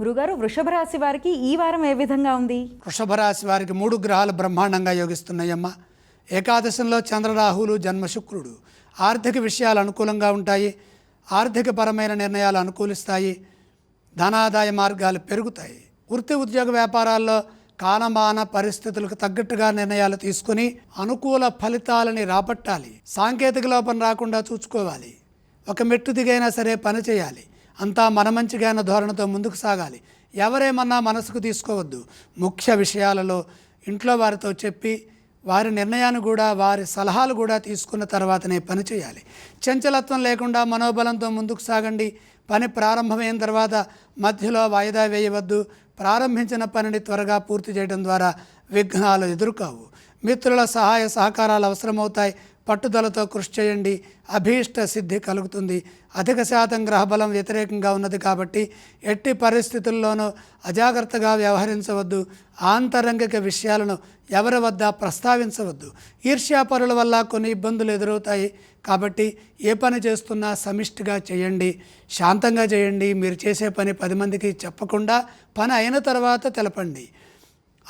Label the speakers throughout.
Speaker 1: గురుగారు వృషభ రాశి వారికి ఈ వారం ఏ విధంగా ఉంది?
Speaker 2: వృషభ రాశి వారికి మూడు గ్రహాలు బ్రహ్మాండంగా యోగిస్తున్నాయమ్మ. ఏకాదశంలో చంద్రరాహులు జన్మ శుక్రుడు. ఆర్థిక విషయాలు అనుకూలంగా ఉంటాయి. ఆర్థికపరమైన నిర్ణయాలు అనుకూలిస్తాయి. ధనాదాయ మార్గాలు పెరుగుతాయి. వృత్తి ఉద్యోగ వ్యాపారాల్లో కాలమాన పరిస్థితులకు తగ్గట్టుగా నిర్ణయాలు తీసుకుని అనుకూల ఫలితాలని రాబట్టాలి. సాంకేతిక లోపం రాకుండా చూసుకోవాలి. ఒక మెట్టు దిగైనా సరే పని చేయాలి. అంతా మన మంచిగాన ధోరణితో ముందుకు సాగాలి. ఎవరేమన్నా మనసుకు తీసుకోవద్దు. ముఖ్య విషయాలలో ఇంట్లో వారితో చెప్పి వారి నిర్ణయాన్ని కూడా వారి సలహాలు కూడా తీసుకున్న తర్వాతనే పని చేయాలి. చంచలత్వం లేకుండా మనోబలంతో ముందుకు సాగండి. పని ప్రారంభమైన తర్వాత మధ్యలో వాయిదా వేయవద్దు. ప్రారంభించిన పనిని త్వరగా పూర్తి చేయడం ద్వారా విఘ్నాలు ఎదురుకావు. మిత్రుల సహాయ సహకారాలు అవసరమవుతాయి. పట్టుదలతో కృషి చేయండి. అభీష్ట సిద్ధి కలుగుతుంది. అధిక శాతం గ్రహబలం వ్యతిరేకంగా ఉన్నది కాబట్టి ఎట్టి పరిస్థితుల్లోనూ అజాగ్రత్తగా వ్యవహరించవద్దు. ఆంతరంగిక విషయాలను ఎవరి వద్ద ప్రస్తావించవద్దు. ఈర్ష్యాపరుల వల్ల కొన్ని ఇబ్బందులు ఎదురవుతాయి. కాబట్టి ఏ పని చేస్తున్నా సమిష్టిగా చేయండి. శాంతంగా చేయండి. మీరు చేసే పని పది మందికి చెప్పకుండా పని అయిన తర్వాత తెలపండి.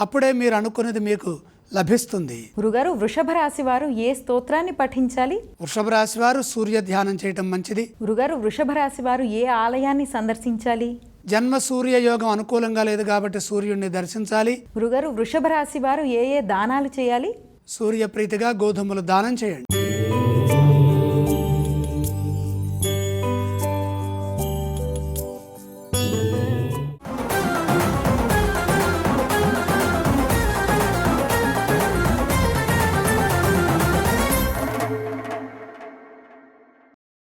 Speaker 2: అప్పుడే మీరు అనుకున్నది మీకు లభిస్తుంది.
Speaker 1: గురుగారు వృషభ రాశి వారు ఏ స్తోత్రాన్ని పఠించాలి?
Speaker 2: వృషభ రాశి వారు సూర్య ధ్యానం చేయటం మంచిది.
Speaker 1: గురుగారు వృషభ రాశి వారు ఏ ఆలయాన్ని సందర్శించాలి?
Speaker 2: జన్మ సూర్య యోగం అనుకూలంగా లేదు కాబట్టి సూర్యుడిని దర్శించాలి.
Speaker 1: గురుగారు వృషభ రాశి వారు ఏ ఏ దానాలు చేయాలి?
Speaker 2: సూర్యప్రీతిగా గోధుమలు దానం చేయండి.